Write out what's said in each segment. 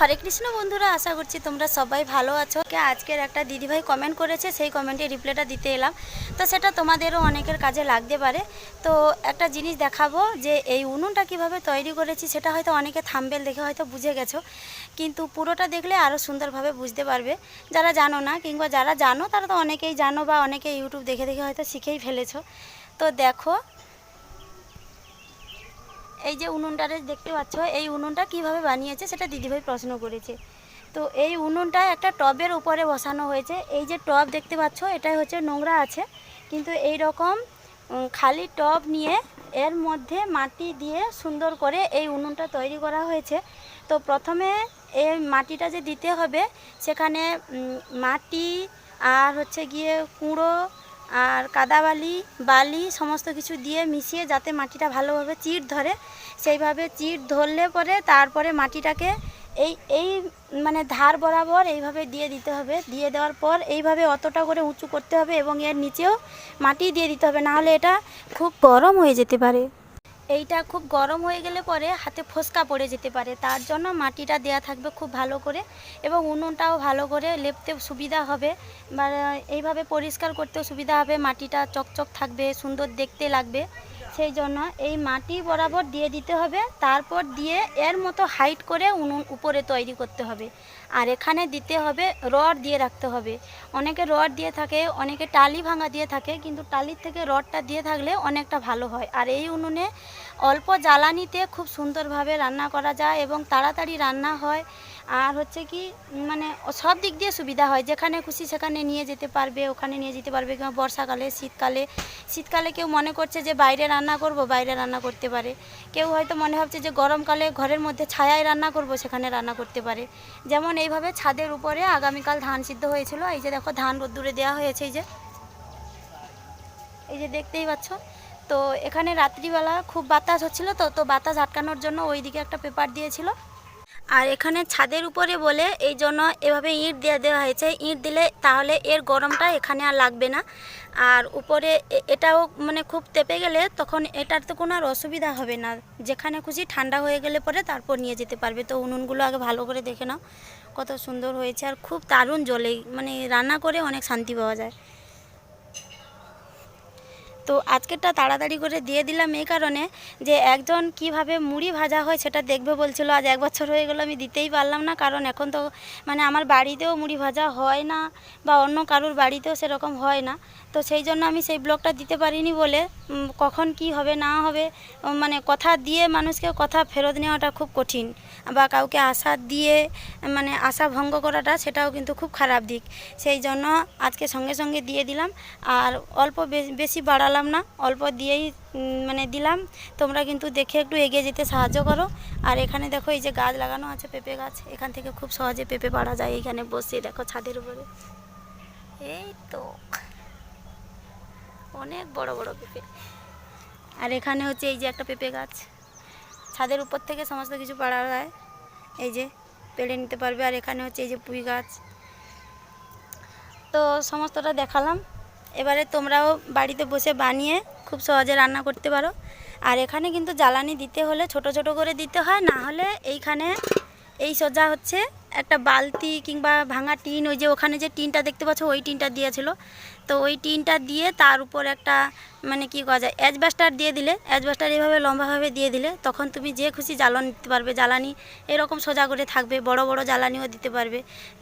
হরে কৃষ্ণ বন্ধুরা, আশা করছি তোমরা সবাই ভালো আছো। কে আজকের একটা দিদিভাই কমেন্ট করেছে, সেই কমেন্টে রিপ্লাইটা দিতে এলাম। তো সেটা তোমাদেরও অনেকের কাজে লাগতে পারে। তো একটা জিনিস দেখাবো যে এই উনুনটা কীভাবে তৈরি করেছি, সেটা হয়তো অনেকে থাম্বেল দেখে হয়তো বুঝে গেছো। কিন্তু পুরোটা দেখলে আরও সুন্দরভাবে বুঝতে পারবে। যারা জানো না, কিংবা যারা জানো, তারা তো অনেকেই জানো বা অনেকে ইউটিউব দেখে দেখে হয়তো শিখেই ফেলেছো। তো দেখো এই যে উনুনটারে দেখতে পাচ্ছ, এই উনুনটা কীভাবে বানিয়েছে সেটা দিদিভাই প্রশ্ন করেছে। তো এই উনুনটা একটা টবের উপরে বসানো হয়েছে। এই যে টব দেখতে পাচ্ছ, এটাই হচ্ছে নোংরা আছে। কিন্তু এই রকম খালি টব নিয়ে এর মধ্যে মাটি দিয়ে সুন্দর করে এই উনুনটা তৈরি করা হয়েছে। তো প্রথমে এই মাটিটা যে দিতে হবে, সেখানে মাটি আর হচ্ছে গিয়ে কুঁড়ো আর কাদাবালি, বালি সমস্ত কিছু দিয়ে মিশিয়ে যাতে মাটিটা ভালোভাবে চিট ধরে, সেইভাবে চিট ধরলে পরে তারপরে মাটিটাকে এই এই মানে ধার বরাবর এইভাবে দিয়ে দিতে হবে। দিয়ে দেওয়ার পর এইভাবে অতটা করে উঁচু করতে হবে এবং এর নিচেও মাটি দিয়ে দিতে হবে। নাহলে এটা খুব গরম হয়ে যেতে পারে। এইটা খুব গরম হয়ে গেলে পরে হাতে ফোসকা পড়ে যেতে পারে। তার জন্য মাটিটা দেয়া থাকবে খুব ভালো করে এবং উনুনটাও ভালো করে লেপতে সুবিধা হবে। বা এইভাবে পরিষ্কার করতেও সুবিধা হবে, মাটিটা চকচক থাকবে, সুন্দর দেখতে লাগবে। সেই জন্য এই মাটি বরাবর দিয়ে দিতে হবে। তারপর দিয়ে এর মতো হাইট করে উনুন উপরে তৈরি করতে হবে। আর এখানে দিতে হবে রড দিয়ে রাখতে হবে। অনেকে রড দিয়ে থাকে, অনেকে টালি ভাঙা দিয়ে থাকে, কিন্তু টালির থেকে রডটা দিয়ে থাকলে অনেকটা ভালো হয়। আর এই উনুনে অল্প জ্বালানিতে খুব সুন্দরভাবে রান্না করা যায় এবং তাড়াতাড়ি রান্না হয়। আর হচ্ছে কি মানে সব দিক দিয়ে সুবিধা হয়। যেখানে খুশি সেখানে নিয়ে যেতে পারবে, ওখানে নিয়ে যেতে পারবে। কিংবা বর্ষাকালে, শীতকালে শীতকালে কেউ মনে করছে যে বাইরে রান্না করব, বাইরে রান্না করতে পারে। কেউ হয়তো মনে ভাবছে যে গরমকালে ঘরের মধ্যে ছায়ায় রান্না করব, সেখানে রান্না করতে পারে। যেমন এইভাবে ছাদের উপরে আগামীকাল ধান সিদ্ধ হয়েছিল। এই যে দেখো, ধান রোদ্দুরে দেওয়া হয়েছে, এই যে। এই যে দেখতেই পাচ্ছ। তো এখানে রাত্রিবেলা খুব বাতাস হচ্ছিল তো তো বাতাস আটকানোর জন্য ওইদিকে একটা পেপার দিয়েছিল। আর এখানে ছাদের উপরে বলে এই জন্য এভাবে ইট দিয়ে দেওয়া হয়েছে। ইঁট দিলে তাহলে এর গরমটা এখানে আর লাগবে না। আর উপরে এটাও মানে খুব তেপে গেলে তখন এটার তো কোনো আর অসুবিধা হবে না। যেখানে খুশি ঠান্ডা হয়ে গেলে পরে তারপর নিয়ে যেতে পারবে। তো উনুনগুলো আগে ভালো করে দেখে নাও কত সুন্দর হয়েছে। আর খুব দারুণ জ্বলে মানে রান্না করে অনেক শান্তি পাওয়া যায়। তো আজকেরটা তাড়াতাড়ি করে দিয়ে দিলাম এই কারণে যে একজন কীভাবে মুড়ি ভাজা হয় সেটা দেখবে বলছিল, আজ এক বছর হয়ে গেলো, আমি দিতেই পারলাম না, কারণ এখন তো মানে আমার বাড়িতেও মুড়ি ভাজা হয় না বা অন্য কারুর বাড়িতেও সেরকম হয় না। তো সেই জন্য আমি সেই ব্লগটা দিতে পারিনি বলে কখন কি হবে না হবে মানে কথা দিয়ে মানুষকে কথা ফেরত নেওয়াটা খুব কঠিন। বা কাউকে আশা দিয়ে মানে আশা ভঙ্গ করাটা সেটাও কিন্তু খুব খারাপ দিক। সেই জন্য আজকে সঙ্গে সঙ্গে দিয়ে দিলাম। আর অল্প বেশি বাড়ালাম না, অল্প দিয়েই মানে দিলাম। তোমরা কিন্তু দেখে একটু এগিয়ে যেতে সাহায্য করো। আর এখানে দেখো এই যে গাছ লাগানো আছে, পেঁপে গাছ। এখান থেকে খুব সহজে পেঁপে পাড়া যায় এইখানে বসে। দেখো ছাদের উপরে। এই তো। অনেক বড় বড় পেঁপে। আর এখানে হচ্ছে এই যে একটা পেঁপে গাছ। ছাদের উপর থেকে সমস্ত কিছু পাড়া যায় এই যে, পেড়ে নিতে পারবে, আর এখানে হচ্ছে এই যে পুঁই গাছ। তো সমস্তটা দেখালাম। এবারে তোমরাও বাড়িতে বসে বানিয়ে খুব সহজে রান্না করতে পারো। আর এখানে কিন্তু জ্বালানি দিতে হলে ছোট ছোট করে দিতে হয়, না হলে এইখানে এই সোজা হচ্ছে একটা বালতি কিংবা ভাঙা টিন, ওই যে ওখানে যে টিনটা দেখতে পাচ্ছ, ওই টিনটা দিয়েছিল। তো ওই টিনটা দিয়ে তার উপর একটা মানে কি করা যায় অ্যাজবাস্টার দিয়ে দিলে অ্যাজবাস্টার এভাবে লম্বাভাবে দিয়ে দিলে তখন তুমি যে খুশি জ্বালানি দিতে পারবে, জ্বালানি এরকম সোজা করে থাকবে, বড় বড় জ্বালানিও দিতে পারবে।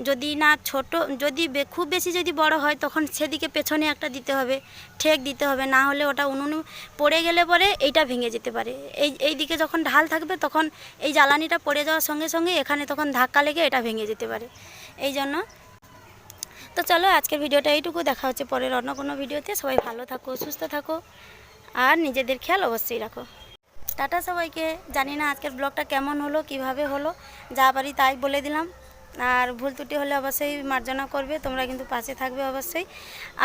যদি না ছোট, যদি খুব বেশি যদি বড় হয় তখন সেদিকে পেছনে একটা দিতে হবে, ঠেক দিতে হবে, না হলে ওটা উনুন পড়ে গেলে পরে এইটা ভেঙে যেতে পারে। এই এই দিকে যখন ঢাল থাকবে তখন এই জ্বালানিটা পড়ে যাওয়ার সঙ্গে সঙ্গে এখানে তখন ধাক্কা লেগে এটা ভেঙে যেতে পারে। এই জন্য তো চলো, আজকের ভিডিওটা এইটুকু। দেখা হচ্ছে পরের অন্য কোনো ভিডিওতে। সবাই ভালো থাকো, সুস্থ থাকো, আর নিজেদের খেয়াল অবশ্যই রাখো। টাটা সবাইকে। জানি না আজকের ব্লগটা কেমন হলো, কীভাবে হলো, যা পারি তাই বলে দিলাম। আর ভুল ত্রুটি হলে অবশ্যই মার্জনা করবে, তোমরা কিন্তু পাশে থাকবে অবশ্যই।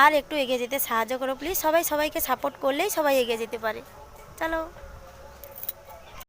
আর একটু এগিয়ে যেতে সাহায্য করো প্লিজ সবাই সবাইকে সাপোর্ট করলেই সবাই এগিয়ে যেতে পারে। চলো।